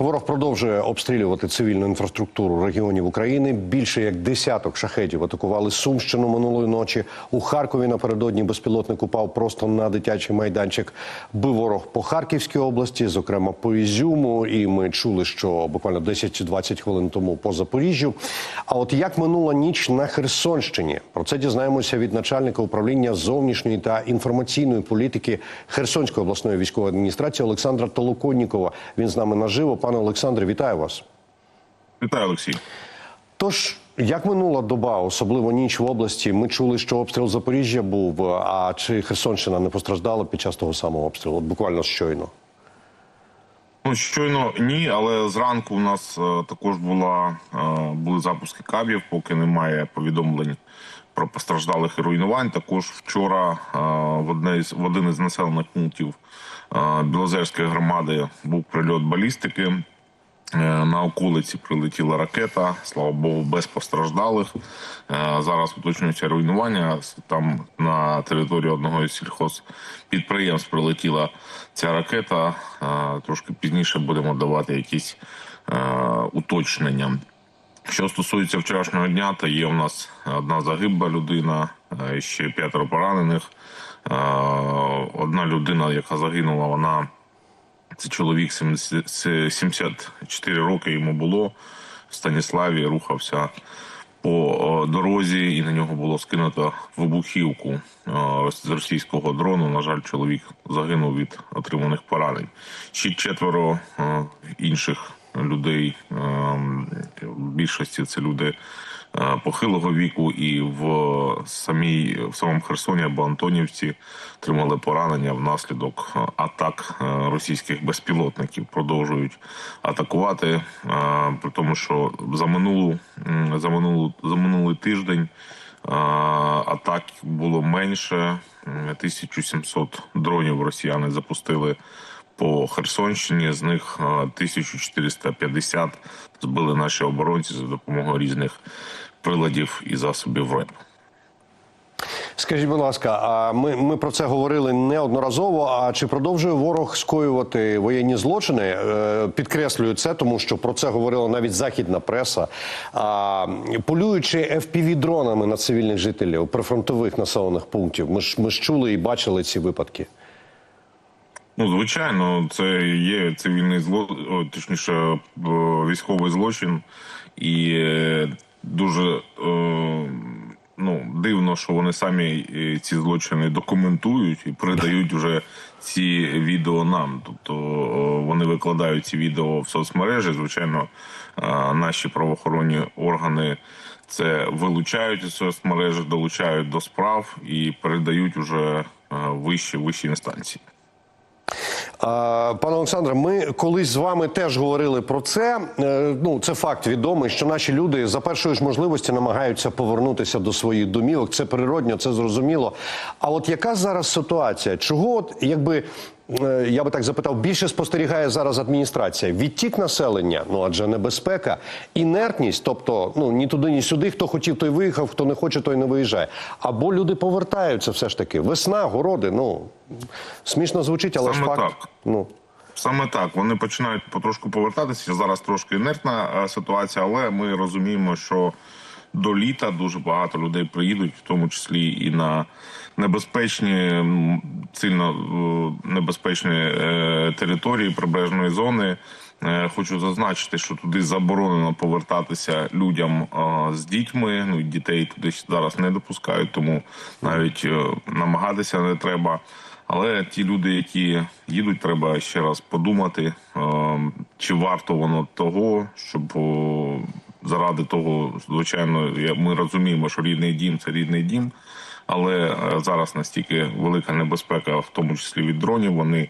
Ворог продовжує обстрілювати цивільну інфраструктуру регіонів України. Більше як десяток шахетів атакували Сумщину минулої ночі. У Харкові напередодні безпілотник упав просто на дитячий майданчик. Бив ворог по Харківській області, зокрема по Ізюму. І ми чули, що буквально 10 чи 20 хвилин тому по Запоріжжю. А от як минула ніч на Херсонщині? Про це дізнаємося від начальника управління зовнішньої та інформаційної політики Херсонської обласної військової адміністрації Олександра Толоконнікова. Він з нами наживо. Пане Олександре, вітаю вас. Вітаю, Олексій. Тож, як минула доба, особливо ніч в області, ми чули, що обстріл Запоріжжя був. А чи Херсонщина не постраждала під час того самого обстрілу? От буквально щойно. Ну щойно ні, але зранку у нас е, також була е, були запуски кабів, поки немає повідомлень про постраждалих і руйнувань. Також вчора е, в одне із в один із населених пунктів е, Білозерської громади був прильот балістики. Е, На околиці прилетіла ракета, слава Богу, без постраждалих. Зараз уточнюється руйнування. Там на території одного із сільхозпідприємств прилетіла ця ракета. Трошки пізніше будемо давати якісь уточнення. Що стосується вчорашнього дня, то є у нас одна загибла людина, е, ще п'ятеро поранених. Е, Одна людина, яка загинула, вона це чоловік 70 74 роки йому було в Станіславі, рухався по дорозі, і на нього було скинуто вибухівку з російського дрону. На жаль, чоловік загинув від отриманих поранень. Ще четверо інших людей. Більшості це люди е, похилого віку, і в самій в самому Херсоні або Антонівці отримали поранення внаслідок е, атак е, російських безпілотників. Продовжують атакувати, при тому, що за минулу за минулу за минулий тиждень. Атак було менше м, 1700 дронів. Росіяни запустили по Херсонщині. З них е, 1450 збили наші оборонці за допомогою різних приладів і засобів РЕП. Скажіть, будь ласка, а ми, ми про це говорили неодноразово. А чи продовжує ворог скоювати воєнні злочини? Е, Підкреслюю це, тому що про це говорила навіть західна преса. А, полюючи fpv дронами на цивільних жителів прифронтових населених пунктів, ми ж ми ж чули і бачили ці випадки. Ну, звичайно, це є цивільний зло, точніше, військовий злочин, і е, дуже ну, дивно, що вони самі е, ці злочини документують і передають вже ці відео нам. Тобто вони викладають ці відео в соцмережі. Звичайно, наші правоохоронні органи. Це вилучають із соцмережі, долучають до справ і передають уже е, вищі вищі інстанції. Пане Олександре, ми колись з вами теж говорили про це. Е, Ну, це факт відомий, що наші люди за першої ж можливості намагаються повернутися до своїх домівок. Це природньо, це зрозуміло. А от яка зараз ситуація? Чого, от якби я би так запитав, більше спостерігає зараз адміністрація? Відтік населення, ну адже небезпека, інертність, тобто ну ні туди, ні сюди. Хто хотів, той виїхав, хто не хоче, той не виїжджає. Або люди повертаються, все ж таки. Весна, городи. Ну смішно звучить, але ж факт. так. Ну Саме так вони починають потрошку повертатися. Зараз трошки інертна е, ситуація, але ми розуміємо, що до літа дуже багато людей приїдуть, в тому числі і на небезпечні, сильно е, небезпечні е, території прибережної зони. Е, Хочу зазначити, що туди заборонено повертатися людям з дітьми. Ну дітей туди зараз не допускають, тому навіть намагатися не треба. Але ті люди, які їдуть, треба ще раз подумати, чи варто воно того, щоб заради того, звичайно, ми розуміємо, що рідний дім це рідний дім. Але е, зараз настільки велика небезпека, в тому числі від дронів, вони е,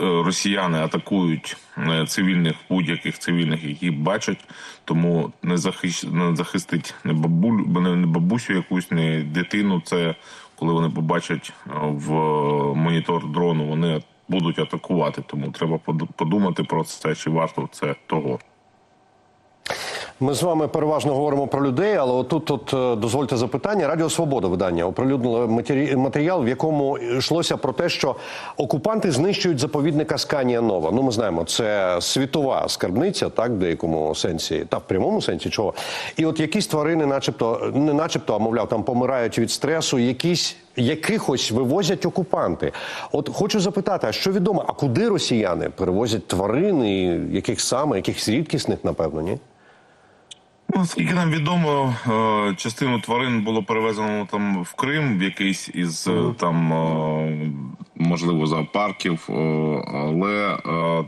росіяни атакують е, цивільних будь-яких цивільних, які бачать, тому не захищ... не захистить не бабулю, не бабусю якусь, не дитину. Це коли вони побачать в монітор дрону, вони будуть атакувати. Тому треба поду- подумати про це, чи варто це того. Ми з вами переважно говоримо про людей, але отут от, е, дозвольте запитання. Радіо Свобода видання оприлюднило матері- матеріал, в якому йшлося про те, що окупанти знищують заповідника Сканія Нова. Ну, ми знаємо, це світова скарбниця, так, в деякому сенсі, та в прямому сенсі чого. І от якісь тварини, начебто, не начебто, а мовляв, там помирають від стресу, якісь. Якихось вивозять окупанти. От хочу запитати, а що відомо, а куди росіяни перевозять тварин, і яких саме, якихось рідкісних, напевно, ні? Ну, Наскільки нам відомо, е, частину тварин було перевезено там в Крим, в якийсь із е, там е, можливо зоопарків. Але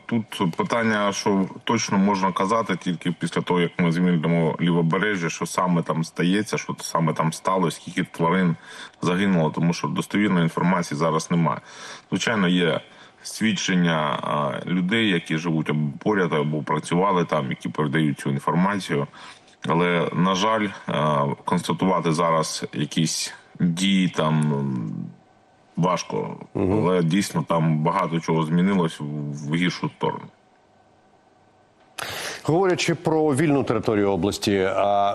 тут питання, що точно можна казати тільки після того, як ми звільнимо лівобережжя, що саме там стається, що саме там сталося, скільки тварин загинуло, тому що достовірної інформації зараз немає. Звичайно, є. Свідчення людей, які живуть або поряд, або працювали там, які передають цю інформацію. Але на жаль, е, констатувати зараз якісь дії там важко, але дійсно там багато чого змінилось в- гіршу сторону. Говорячи про вільну територію області,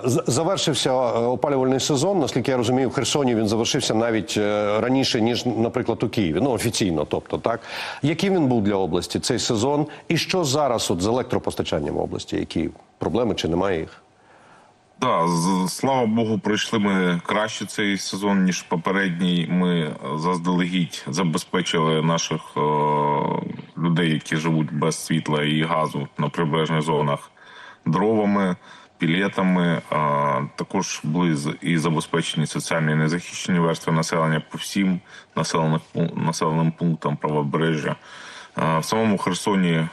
завершився е, опалювальний сезон. Наскільки я розумію, в Херсоні він завершився навіть е, раніше ніж, наприклад, у Києві. Ну офіційно, тобто, так яким він був для області цей сезон, і що зараз от з електропостачанням області? Які проблеми чи немає їх? Да, слава Богу, пройшли ми краще цей сезон ніж попередній. Ми е, заздалегідь забезпечили наших е, людей, які живуть без світла і газу на прибережних зонах дровами, пілетами. Е, також були і забезпечені соціальні незахищені верстви населення по всім населених населеним пунктам правобережжя. В самому Херсоні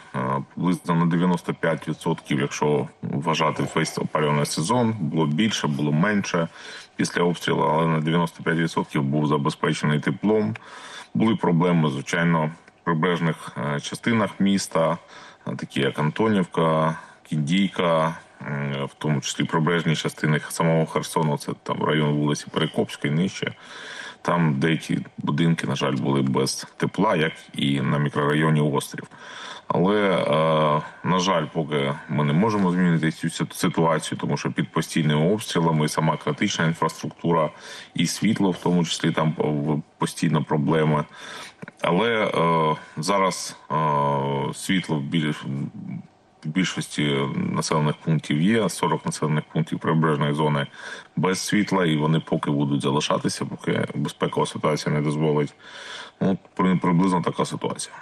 приблизно на 95%, якщо вважати весь опалювальний сезон, було більше, було менше після обстрілу, але на 95% був забезпечений теплом. Були проблеми, звичайно, в прибережних е, частинах міста, е, такі як Антонівка, Кіндійка, в тому числі прибережні частини самого Херсону, це там район вулиці Перекопської, нижче. Там деякі будинки, на жаль, були без тепла, як і на мікрорайоні Острів. Але, е, на жаль, поки ми не можемо змінити цю ситуацію, тому що під постійними обстрілами сама критична інфраструктура і світло, в тому числі там постійно проблеми. Але е, зараз е, світло більш більшості населених пунктів є 40 населених пунктів прибережної зони без світла, і вони поки будуть залишатися, поки безпекова ситуація не дозволить. Ну, приблизно така ситуація.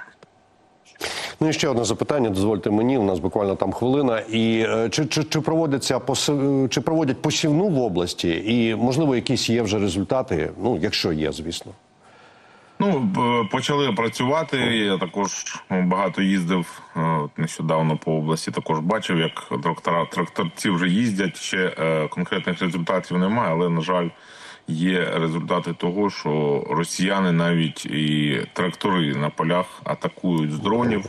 Ну і ще одне запитання. Дозвольте мені. У нас буквально там хвилина. І е, чи, чи, чи проводиться поси- чи проводять посівну в області? І можливо, якісь є вже результати? Ну, якщо є, звісно. Ну, почали працювати. Я також ну, багато їздив е, нещодавно по області. Також бачив, як трактора тракторці вже їздять. Ще е, конкретних результатів немає, але на жаль, є результати того, що росіяни навіть і трактори на полях атакують з дронів,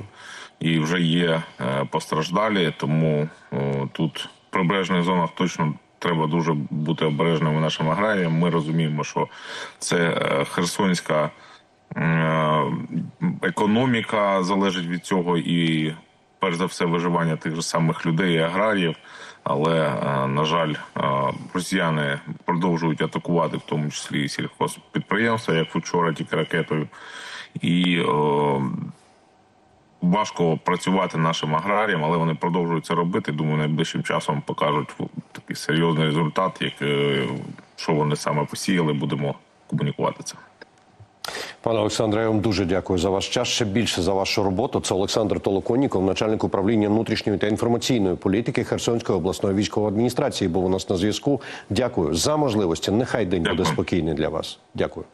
і вже є е, постраждалі. Тому тут в прибережних зонах точно треба дуже бути обережними нашим аграріям. Ми розуміємо, що це херсонська. Е, економіка залежить від цього і перш за все виживання тих же самих людей і аграріїв. Але е, на жаль, е, росіяни продовжують атакувати, в тому числі і сільхозпідприємства, як вчора, тільки ракетою. І е, важко працювати нашим аграріям, але вони продовжують це робити. Думаю, найближчим часом покажуть такий серйозний результат, як що вони саме посіяли, будемо комунікувати це. Пане Олександре, я вам дуже дякую за ваш час. Ще більше за вашу роботу. Це Олександр Толоконніков, начальник управління внутрішньої та інформаційної політики Херсонської обласної військової адміністрації. Був у нас на зв'язку. Дякую за можливості. Нехай день буде спокійний для вас. Дякую.